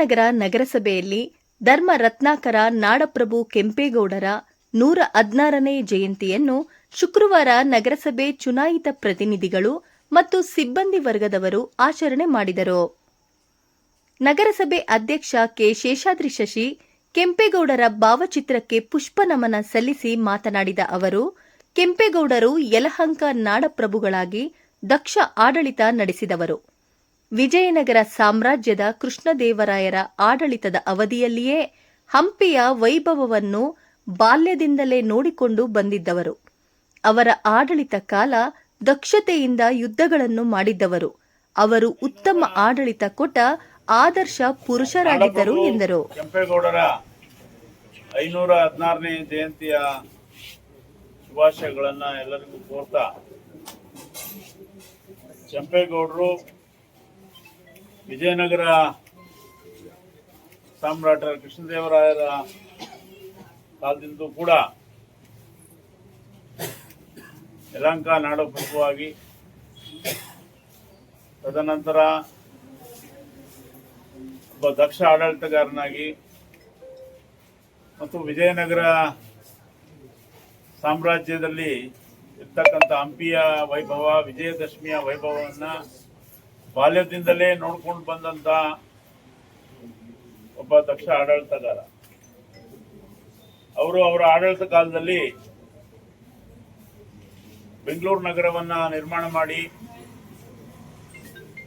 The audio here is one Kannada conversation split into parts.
ವಿಜಯನಗರ ನಗರಸಭೆಯಲ್ಲಿ ಧರ್ಮ ರತ್ನಾಕರ ನಾಡಪ್ರಭು ಕೆಂಪೇಗೌಡರ ನೂರ ಹದಿನಾರನೇ ಜಯಂತಿಯನ್ನು ಶುಕ್ರವಾರ ನಗರಸಭೆ ಚುನಾಯಿತ ಪ್ರತಿನಿಧಿಗಳು ಮತ್ತು ಸಿಬ್ಬಂದಿ ವರ್ಗದವರು ಆಚರಣೆ ಮಾಡಿದರು. ನಗರಸಭೆ ಅಧ್ಯಕ್ಷ ಕೆ. ಶೇಷಾದ್ರಿ ಶಶಿ, ಕೆಂಪೇಗೌಡರ ಭಾವಚಿತ್ರಕ್ಕೆ ಪುಷ್ಪ ನಮನ ಸಲ್ಲಿಸಿ ಮಾತನಾಡಿದ ಅವರು, ಕೆಂಪೇಗೌಡರು ಯಲಹಂಕ ನಾಡಪ್ರಭುಗಳಾಗಿ ದಕ್ಷ ಆಡಳಿತ ನಡೆಸಿದವರು. ವಿಜಯನಗರ ಸಾಮ್ರಾಜ್ಯದ ಕೃಷ್ಣದೇವರಾಯರ ಆಡಳಿತದ ಅವಧಿಯಲ್ಲಿಯೇ ಹಂಪಿಯ ವೈಭವವನ್ನು ಬಾಲ್ಯದಿಂದಲೇ ನೋಡಿಕೊಂಡು ಬಂದಿದ್ದವರು. ಅವರ ಆಡಳಿತ ಕಾಲ ದಕ್ಷತೆಯಿಂದ ಯುದ್ಧಗಳನ್ನು ಮಾಡಿದ್ದವರು. ಅವರು ಉತ್ತಮ ಆಡಳಿತ ಕೊಟ್ಟ ಆದರ್ಶ ಪುರುಷರಾಗಿದ್ದರು ಎಂದರು. ಕೆಂಪೇಗೌಡರ ಐನೂರ ಹದಿನಾರನೇ ಜಯಂತಿಯ ಶುಭಾಶಯಗಳನ್ನ ಎಲ್ಲರಿಗೂ ಕೋರ್ತಾ ಕೆಂಪೇಗೌಡರು ವಿಜಯನಗರ ಸಾಮ್ರಾಟರ ಕೃಷ್ಣದೇವರಾಯರ ಕಾಲದಿಂದಲೂ ಕೂಡ ಯಲಂಕ ನಾಡಪ್ರಭುವಾಗಿ ತದನಂತರ ಒಬ್ಬ ದಕ್ಷ ಆಡಳಿತಗಾರನಾಗಿ ಮತ್ತು ವಿಜಯನಗರ ಸಾಮ್ರಾಜ್ಯದಲ್ಲಿ ಇರ್ತಕ್ಕಂಥ ಹಂಪಿಯ ವೈಭವ, ವಿಜಯದಶಮಿಯ ವೈಭವವನ್ನ ಬಾಲ್ಯದಿಂದಲೇ ನೋಡ್ಕೊಂಡು ಬಂದಂತ ಒಬ್ಬ ದಕ್ಷ ಆಡಳಿತಗಾರ. ಅವರು ಅವರ ಆಡಳಿತ ಕಾಲದಲ್ಲಿ ಬೆಂಗಳೂರು ನಗರವನ್ನ ನಿರ್ಮಾಣ ಮಾಡಿ,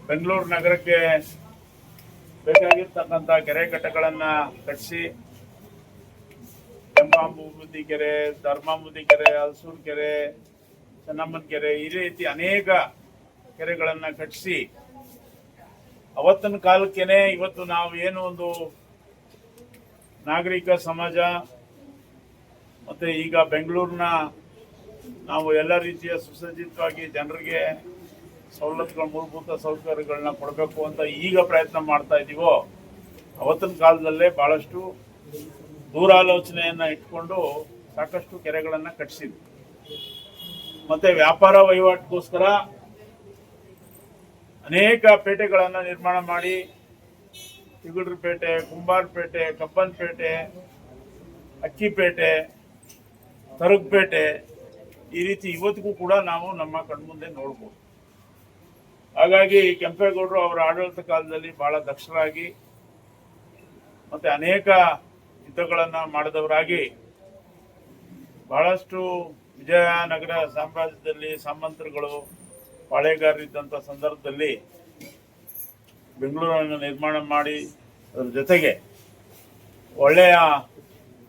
ಬೆಂಗಳೂರು ನಗರಕ್ಕೆ ಬೇಕಾಗಿರ್ತಕ್ಕಂಥ ಕೆರೆ ಕಟ್ಟೆಗಳನ್ನು ಕಟ್ಟಿಸಿ ಕೆಂಪಾಂಬುದಿ ಕೆರೆ ಧರ್ಮಾಂಬುದಿ ಕೆರೆ, ಹಲಸೂರು ಕೆರೆ, ಚೆನ್ನಮ್ಮನ ಕೆರೆ, ಈ ರೀತಿ ಅನೇಕ ಕೆರೆಗಳನ್ನ ಕಟ್ಟಿಸಿ ಅವತ್ತಿನ ಕಾಲಕ್ಕೇನೆ ಇವತ್ತು ನಾವು ಏನು ಒಂದು ನಾಗರಿಕ ಸಮಾಜ, ಮತ್ತೆ ಈಗ ಬೆಂಗಳೂರಿನ ನಾವು ಎಲ್ಲ ರೀತಿಯ ಸುಸಜ್ಜಿತವಾಗಿ ಜನರಿಗೆ ಸವಲತ್ತುಗಳ ಮೂಲಭೂತ ಸೌಕರ್ಯಗಳನ್ನ ಕೊಡಬೇಕು ಅಂತ ಈಗ ಪ್ರಯತ್ನ ಮಾಡ್ತಾ ಇದ್ದೀವೋ ಅವತ್ತಿನ ಕಾಲದಲ್ಲೇ ಬಹಳಷ್ಟು ದೂರಾಲೋಚನೆಯನ್ನ ಇಟ್ಕೊಂಡು ಸಾಕಷ್ಟು ಕೆರೆಗಳನ್ನು ಕಟ್ಟಿಸಿದ್ವಿ ಮತ್ತೆ ವ್ಯಾಪಾರ ವಹಿವಾಟಿಗೋಸ್ಕರ ಅನೇಕ ಪೇಟೆಗಳನ್ನು ನಿರ್ಮಾಣ ಮಾಡಿ ತಿಗುಡ್ರಪೇಟೆ ಕುಂಬಾರಪೇಟೆ, ಕಬ್ಬನ್ಪೇಟೆ, ಅಕ್ಕಿಪೇಟೆ, ತರುಗ್ಪೇಟೆ, ಈ ರೀತಿ ಇವತ್ತಿಗೂ ಕೂಡ ನಾವು ನಮ್ಮ ಕಣ್ಮುಂದೆ ನೋಡ್ಬೋದು. ಹಾಗಾಗಿ ಕೆಂಪೇಗೌಡರು ಅವರ ಆಡಳಿತ ಕಾಲದಲ್ಲಿ ಬಹಳ ದಕ್ಷರಾಗಿ ಮತ್ತೆ ಅನೇಕ ಯುದ್ಧಗಳನ್ನು ಮಾಡಿದವರಾಗಿ ಬಹಳಷ್ಟು ವಿಜಯನಗರ ಸಾಮ್ರಾಜ್ಯದಲ್ಲಿ ಸಾಮಂತರುಗಳು ಪಾಳೆಗಾರರಿದ್ದಂಥ ಸಂದರ್ಭದಲ್ಲಿ ಬೆಂಗಳೂರನ್ನು ನಿರ್ಮಾಣ ಮಾಡಿ ಅದರ ಜೊತೆಗೆ ಒಳ್ಳೆಯ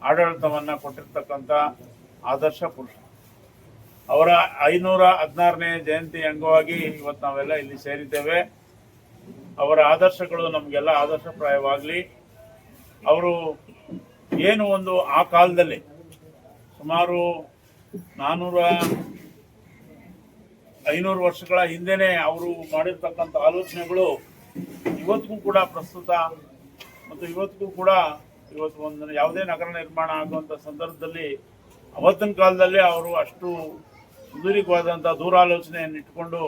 ಆಡಳಿತವನ್ನ ಕೊಟ್ಟಿರ್ತಕ್ಕಂಥ ಆದರ್ಶ ಪುರುಷ. ಅವರ ಐನೂರ ಹದಿನಾರನೇ ಜಯಂತಿ ಅಂಗವಾಗಿ ಇವತ್ತು ನಾವೆಲ್ಲ ಇಲ್ಲಿ ಸೇರಿದ್ದೇವೆ. ಅವರ ಆದರ್ಶಗಳು ನಮಗೆಲ್ಲ ಆದರ್ಶಪ್ರಾಯವಾಗಲಿ. ಅವರು ಏನು ಒಂದು ಆ ಕಾಲದಲ್ಲಿ ಸುಮಾರು ನಾನೂರ ಐನೂರು ವರ್ಷಗಳ ಹಿಂದೆನೆ ಅವರು ಮಾಡಿರ್ತಕ್ಕಂಥ ಆಲೋಚನೆಗಳು ಇವತ್ತಿಗೂ ಕೂಡ ಪ್ರಸ್ತುತ ಮತ್ತು ಇವತ್ತಿಗೂ ಕೂಡ ಇವತ್ತು ಒಂದು ಯಾವುದೇ ನಗರ ನಿರ್ಮಾಣ ಆಗುವಂಥ ಸಂದರ್ಭದಲ್ಲಿ ಅವತ್ತಿನ ಕಾಲದಲ್ಲಿ ಅವರು ಅಷ್ಟು ಸುದೀರ್ಘವಾದಂಥ ದೂರಾಲೋಚನೆಯನ್ನು ಇಟ್ಟುಕೊಂಡು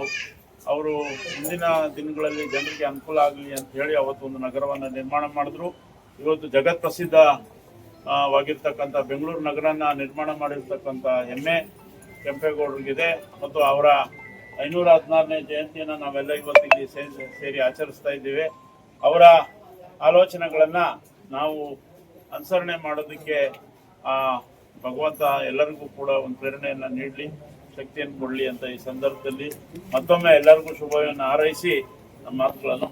ಅವರು ಮುಂದಿನ ದಿನಗಳಲ್ಲಿ ಜನರಿಗೆ ಅನುಕೂಲ ಆಗಲಿ ಅಂತ ಹೇಳಿ ಅವತ್ತು ಒಂದು ನಗರವನ್ನು ನಿರ್ಮಾಣ ಮಾಡಿದ್ರು. ಇವತ್ತು ಜಗತ್ ಪ್ರಸಿದ್ಧ ವಾಗಿರ್ತಕ್ಕಂಥ ಬೆಂಗಳೂರು ನಗರನ ನಿರ್ಮಾಣ ಮಾಡಿರ್ತಕ್ಕಂಥ ಹೆಮ್ಮೆ ಕೆಂಪೇಗೌಡರಿಗಿದೆ ಮತ್ತು ಅವರ ಐನೂರ ಹದಿನಾರನೇ ಜಯಂತಿಯನ್ನು ನಾವೆಲ್ಲ ಇವತ್ತು ಇಲ್ಲಿ ಸೇರಿ ಆಚರಿಸ್ತಾ ಇದ್ದೇವೆ. ಅವರ ಆಲೋಚನೆಗಳನ್ನು ನಾವು ಅನುಸರಣೆ ಮಾಡೋದಕ್ಕೆ ಭಗವಂತ ಎಲ್ಲರಿಗೂ ಕೂಡ ಒಂದು ಪ್ರೇರಣೆಯನ್ನು ನೀಡಲಿ, ಶಕ್ತಿಯನ್ನು ಕೊಡಲಿ ಅಂತ ಈ ಸಂದರ್ಭದಲ್ಲಿ ಮತ್ತೊಮ್ಮೆ ಎಲ್ಲರಿಗೂ ಶುಭವನ್ನು ಹಾರೈಸಿ ನಮ್ಮ ಮಾತುಗಳನ್ನು